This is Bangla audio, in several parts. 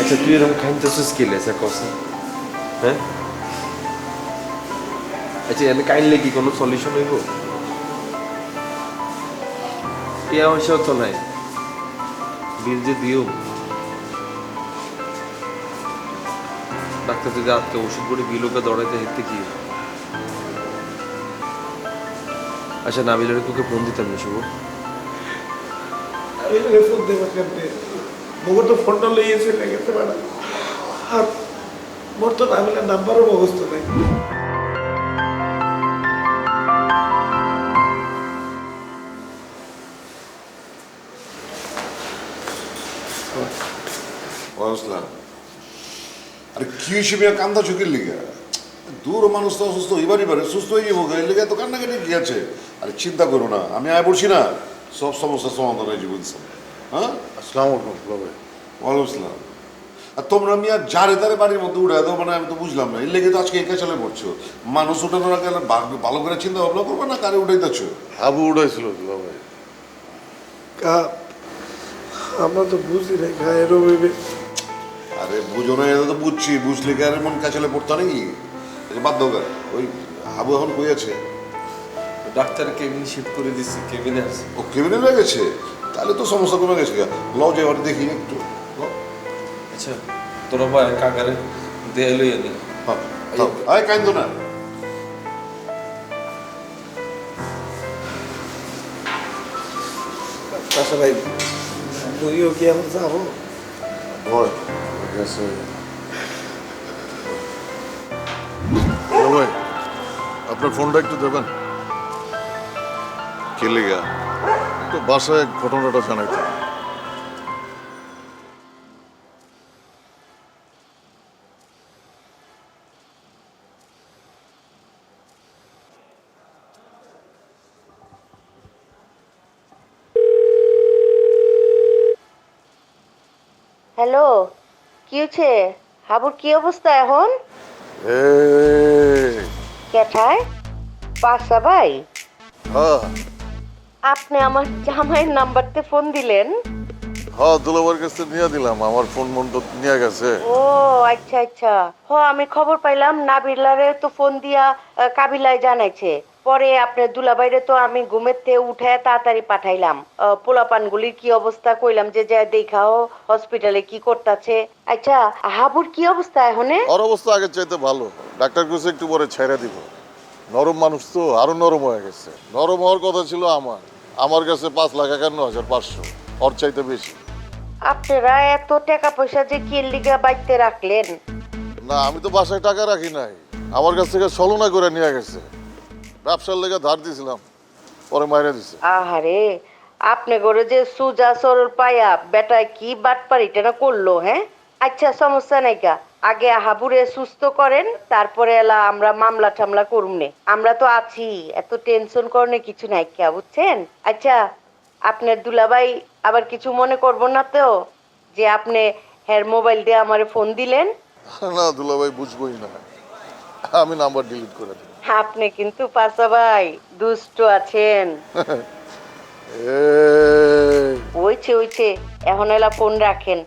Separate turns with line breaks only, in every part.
আচ্ছা তুই এরকম খাইতেছিস কি লেসা কস হ্যাঁ আচ্ছা এনে কাইনলে কি কোনো সলিউশন হইব টিয়া পয়সাও তো নাই বিল যে দিও ডাক্তার যদি আজকে ওষুধ করে বিলোকে দৌড়াইতে হেঁটে কি আচ্ছা নাবিলারে তোকে ফোন দিতাম না শুভ
ফোন দেবো মোর তো ফোনটা লইয়েছে লেগেছে মানে আর
কি হিসেবে কান্দা মানুষ তো অসুস্থ, এবার এবারে সুস্থ হয়ে যাব এর তো কান্নাকাটি আছে? আরে চিন্তা করো না, আমি আয় পড়ছি না। সব সমস্যার সমাধান হয়ে জীবন হ্যাঁ?
আসসালামু আলাইকুম ভাই
ওয়ালাইকুম আসসালাম আর তোমরা আমি আর যারে তারে বাড়ির মধ্যে উঠে দাও মানে আমি তো বুঝলাম না। এর লেগে তো আজকে একা চলে পড়ছো মানুষ উঠানোর আগে ভালো করে চিন্তা ভাবনা করবে না কারে উঠাইতেছ?
হাবু উড়াইছিল দুলা ভাই।
আমরা তো বুঝি না গায়েরও ভেবে
আরে বুঝো না এটা তো বুঝছি। বুঝলে কি আর এমন কাছালে পড়তো নাকি? এই বাদ দাও ওই হাবু এখন কই আছে?
ডাক্তার কেবিন শিফট করে দিচ্ছি কেবিনে আছে।
ও কেবিনে রয়ে গেছে? তাহলে তো সমস্যা কমে গেছে। লও যে এবার দেখি একটু
আচ্ছা তোরা ভাই কাকারে দেয়া লইয়া নি
হ্যাঁ, আয় কাইন্দ না।
তাছাড়া ভাই বইও কি এখন যাব?
ভয় গেছে ভাই আপনার ফোনটা একটু দেবেন।
কে লেগা?
বাসায় ঘটনাটা জানাইতে।
হ্যালো কি হয়েছে? হাবুর কি অবস্থা এখন? কেঠায় বাসা ভাই?
হ্যাঁ।
আপনি আমার জামাইয়ের নাম্বারতে ফোন দিলেন?
হ্যাঁ দুলাবার কাছে নিয়ে দিলাম। আমার ফোন মন তো নিয়ে গেছে।
ও আচ্ছা আচ্ছা। হ আমি খবর পাইলাম নাবিলারে তো ফোন দিয়া আহ, কাবিলায় জানাইছে। পরে আপনার দুলাবাইরে তো আমি ঘুমের থেকে উঠে তাড়াতাড়ি পাঠাইলাম। আহ, পোলাপানগুলির কি অবস্থা কইলাম যে যা দেখাও হসপিটালে কি করতাছে। আচ্ছা হাবুর কি অবস্থা এখনে
ওর অবস্থা আগের চাইতে ভালো। ডাক্তার কাছে একটু পরে ছেড়ে দিব। নরম মানুষ তো আরও নরম হয়ে গেছে। নরম হওয়ার কথা ছিল আমার। আমার কাছে পাঁচ লাখ একান্ন হাজার পাঁচশো ওর চাইতে বেশি।
আপনারা এত টাকা পয়সা যে কি লিগা বাইতে রাখলেন?
না আমি তো বাসায় টাকা রাখি নাই। আমার কাছ থেকে ছলনা করে নিয়ে গেছে। ব্যবসার লেগে ধার দিয়েছিলাম পরে মাইরে দিছে।
আহারে আপনি করে যে সুজা সরল পায়া বেটায় কি বাটপারিটা না করল হ্যাঁ? আচ্ছা সমস্যা নাই কা। আগে হাবুরে সুস্থ করেন তারপরে এলা আমরা মামলা টামলা করুমনে। আমরা তো আছি এত টেনশন করনে কিছু নাই কে বুঝছেন? আচ্ছা আপনার দুলাভাই আবার কিছু মনে করব না তো? যে আপনি হের মোবাইল দিয়ে আমারে ফোন দিলেন?
না দুলাভাই বুঝবোই না। আমি নাম্বার ডিলিট করে দিই
আপনি কিন্তু পাশা ভাই দুষ্ট আছেন। ওইছে ওইছে এখন এলা ফোন রাখেন।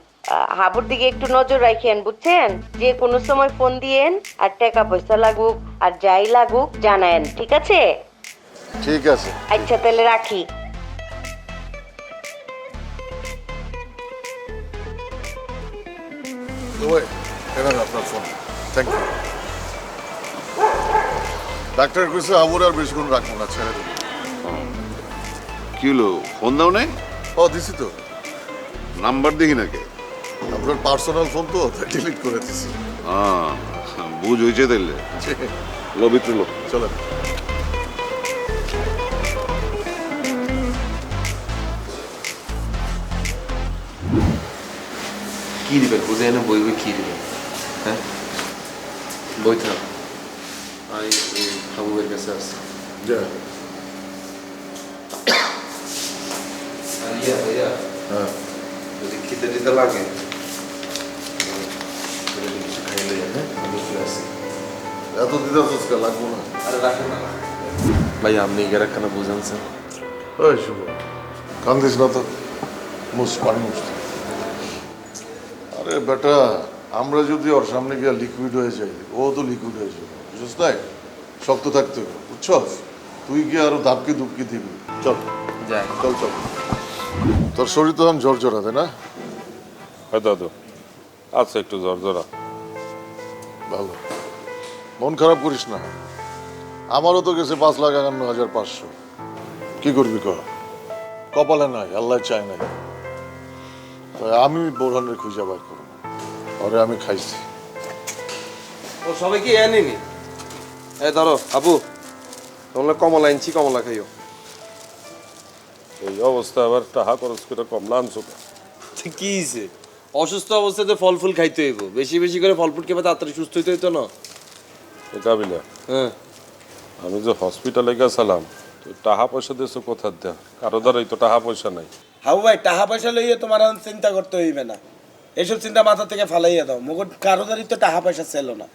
হাবুর দিকে একটু নজর রাখেন বুঝছেন? যে কোনো সময় ফোন দিয়েন আর টাকা পয়সা লাগুক আর যাই লাগুক জানায়েন ঠিক আছে?
ঠিক আছে।
আচ্ছা তাহলে রাখি।
আপনার ফোন থ্যাংক ইউ ডাক্তার কইছে আবুর আর বেশিক্ষণ রাখব না ছেড়ে দেবো।
কি হলো? ফোন দাও নাই?
ও দিছি তো।
নাম্বার দেখি নাকি
আপনার পার্সোনাল ফোন তো ডিলিট করে দিছি
হ্যাঁ বুঝ হয়েছে তাইলে। লো ভিতরে লো
চলেন।
কি দিবেন বুঝে এনে বই বই কি দিবেন হ্যাঁ? বই থাক। আমি হাবুবের কাছে আসছি
যা।
আর ভাইয়া
হ্যাঁ।
যদি খেতে দিতে লাগে তাহলে কিছু খাই লইয়া হ্যাঁ
এত দিতে ফুচকা লাগবো না।
আরে রাখেন না। ভাই আপনি এগারো খানা বুঝান স্যার।
ওই শুভ কান্দিস না তো। মুস পানি মুস। আরে বেটা আমরা যদি ওর সামনে গিয়ে লিকুইড হয়ে যাই ও তো লিকুইড হয়ে যাবে বুঝছ তাই শক্ত থাকতে হবে বুঝছস? তুই গিয়ে আরও ধাপকি ধুপকি দিবি। চল।
যাই।
চল চল। তোর শরীর তো এখন জ্বর জ্বরাতে না?
হ্যাঁ দাদু। আচ্ছা একটু জ্বর জ্বরা
ভালো। মন খারাপ করিস না। আমারও তো গেছে পাঁচ লাখ একান্ন হাজার পাঁচশো। কি করবি ক? কপালে নাই আল্লাহ চায় নাই। তাই আমি বোরহানের খুঁজে বার করব। ওরে আমি খাইছি।
ও সবাই কি আনেনি এই ধরো আবু। তোমরা কমলা আনছি কমলা খাইও।
এই অবস্থা আবার টাকা খরচ করে কম না আনছো?
কি অসুস্থ অবস্থাতে ফল ফুল খাইতে হইব। বেশি বেশি করে ফল ফুল খেয়ে তাড়াতাড়ি সুস্থ হইতে হইতো না?
এ কাবিলা
হ্যাঁ।
আমি যে হসপিটালে গেছিলাম তো টাকা পয়সা দিয়েছ কোথার দেয়া? কারও দ্বারাই তো টাকা পয়সা নাই।
হাবু ভাই টাকা পয়সা লইয়ে তোমার এখন চিন্তা করতে হইবে না। এসব চিন্তা মাথা থেকে ফালাইয়া দাও। মগর কারও দাঁড়ি তো টাকা পয়সা ছিল না।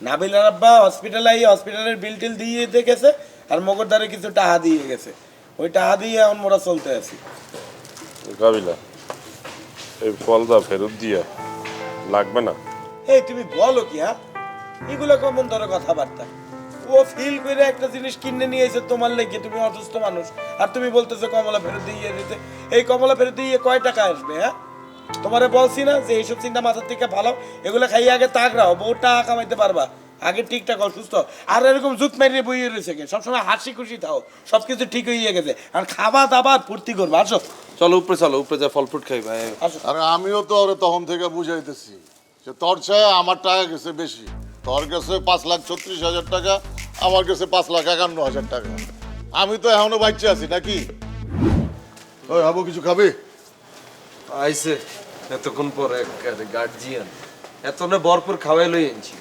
নাবিল আব্বা হসপিটালে আইয়ে হসপিটালের বিল টিল দিয়ে দিয়ে গেছে আর মগর দ্বারে কিছু টাকা দিয়ে গেছে। ওই টাকা দিয়ে এখন মোরা চলতে আছি।
কাবিলা এই ফেরত দিয়া। লাগবে না।
এই, তুমি বলো কি হ্যাঁ? এগুলো কেমন ধরো কথাবার্তা? ও ফিল করে একটা জিনিস কিনে তোমার লেগে তুমি অসুস্থ মানুষ। আর তুমি বলতেছো কমলা ফেরত দিয়ে দিতে। এই কমলা ফেরত দিয়ে কয় টাকা আসবে হ্যাঁ? তোমারে বলছি না যে এইসব চিন্তা মাথার থেকে ভালো, এগুলো খাইয়ে আগে তাকরাও বহু টাকা কামাইতে পারবা। আগে ঠিকঠাক অসুস্থ। আর এরকম জুত মারিয়ে বইয়ে রয়েছে সবসময় হাসি খুশি থাও। সব কিছু ঠিক হয়ে গেছে। আর খাবার দাবার ফুর্তি করব, আসো।
চলো উপরে চলো উপরে যা ফল ফ্রুট খাইবা এই।
আসো
আর আমিও তো ওরে তখন থেকে বুঝাইতেছি যে তোর চেয়ে আমার টাকা গেছে বেশি। তোর কাছে পাঁচ লাখ ছত্রিশ হাজার টাকা আমার কাছে পাঁচ লাখ একান্ন হাজার টাকা। আমি তো এখনও বাচ্চা আছি নাকি? ওই হাবু কিছু খাবি?
আইছে এতক্ষণ পরে গার্জিয়ান এত না ভরপুর খাওয়াই লই আনছি।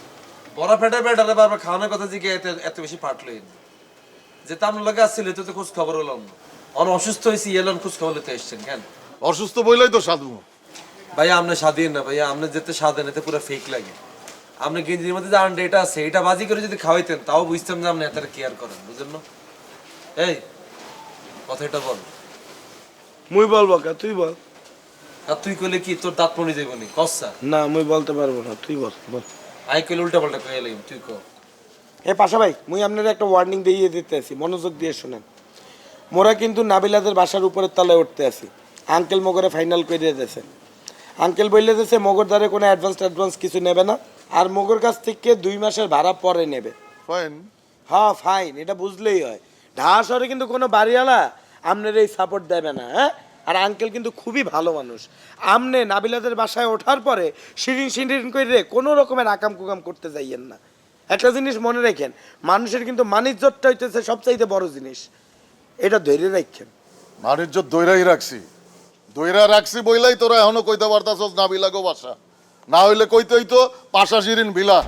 বড় ফেটে বেটারে বারবার খাওয়ানোর কথা জিগে এত এত বেশি পাট লই যে তার লগে আসছিল তো তো খোঁজ খবর হলাম না। অন অসুস্থ হয়েছি এলাম খোঁজ খবর লইতে এসছেন কেন?
অসুস্থ বইলাই তো সাধু।
ভাইয়া আপনি স্বাধীন না ভাইয়া আপনি যেতে স্বাধীন এতে পুরো ফেক লাগে। আপনি গেঞ্জির মধ্যে যে আন্ডা আছে এটা বাজি করে যদি খাওয়াইতেন তাও বুঝতাম যে আপনি এত কেয়ার করেন বুঝলেন না? এই কথাটা বল।
মুই বলব কা? তুই বল।
আর তুই কইলে কি তোর দাঁত পড়ে যাইব নি? কসা
না মুই বলতে পারব না তুই বল বল।
আই কইলে উল্টা পাল্টা কইলে তুই কো
এ পাশা ভাই মুই আপনার একটা ওয়ার্নিং দিয়ে দিতে আছি মনোযোগ দিয়ে শুনেন। মোরা কিন্তু নাবিলাদের বাসার উপরের তলায় উঠতে আছি। আঙ্কেল মগরে ফাইনাল করে দিয়েছে। আঙ্কেল বললে দিয়েছে মগর দ্বারে কোনো অ্যাডভান্স অ্যাডভান্স কিছু নেবে না। আর মগর কাছ থেকে দুই মাসের ভাড়া পরে নেবে।
ফাইন
হ্যাঁ ফাইন এটা বুঝলেই হয়। ঢাকা শহরে কিন্তু কোনো বাড়িওয়ালা আপনার এই সাপোর্ট দেবে না হ্যাঁ? আর আঙ্কেল কিন্তু খুবই ভালো মানুষ। আমনে নাবিলাদের বাসায় ওঠার পরে সিঁড়ি সিঁড়িন করে কোনো রকমের আকাম কুকাম করতে যাইয়েন না। একটা জিনিস মনে রাখেন মানুষের কিন্তু মানিজ্যটা হইতেছে সবচাইতে বড় জিনিস। এটা ধরে রাখেন।
বাণিজ্য দৈরাই রাখছি। দৈরা রাখছি বইলাই তোরা এখনও কইতে পারতাছস না বিলাগো বাসা। না হইলে কইতে হইতো পাশা শিরিন বিলা।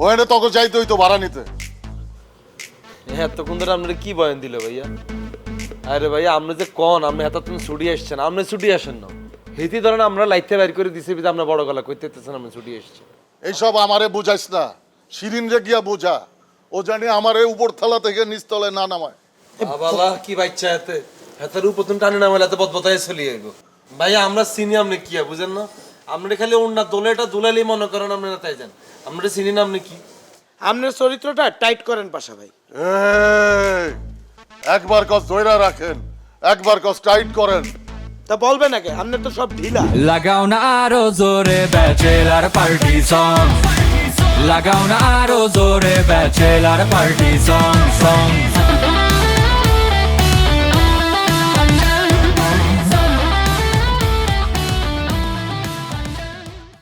ওখানে তখন চাইতে হইতো ভাড়া নিতে।
হ্যাঁ তখন ধরে আপনারা কি বয়ান দিল ভাইয়া? আরে ভাইয়া আপনি যে কন আপনি এত তুমি ছুটি আসছেন আপনি ছুটি আসেন না। হেতি ধরেন আমরা লাইতে বাইর করে দিছি বিধে আপনার বড় গলা কইতে তেছেন আপনি ছুটি আসছেন।
এইসব আমারে বুঝাইস না। শিরিন রে গিয়া বোঝা। ও জানি আমারে উপর থালা থেকে নিচতলায় না নামায়।
আবালা কি বাচ্চা এতে? হাতের উপর তুমি টানে নামালে এত বদবতায় চলিয়ে গো ভাইয়া আমরা চিনি আপনি কি আর বুঝেন না? আপনি খালি ওনার দোলেটা দুলালি মনে করেন আপনি না তাই যান আমরা চিনি না আপনি কি?
আপনার চরিত্রটা টাইট করেন পাশা ভাই।
এই, একবার কস দৈরা রাখেন একবার কস টাইট করেন।
তা বলবেন নাকি আপনার তো সব ঢিলা।
লাগাও না আরও জোরে ব্যাচেলার পার্টি সং লাগাও না আরও জোরে ব্যাচেলার পার্টি সং সং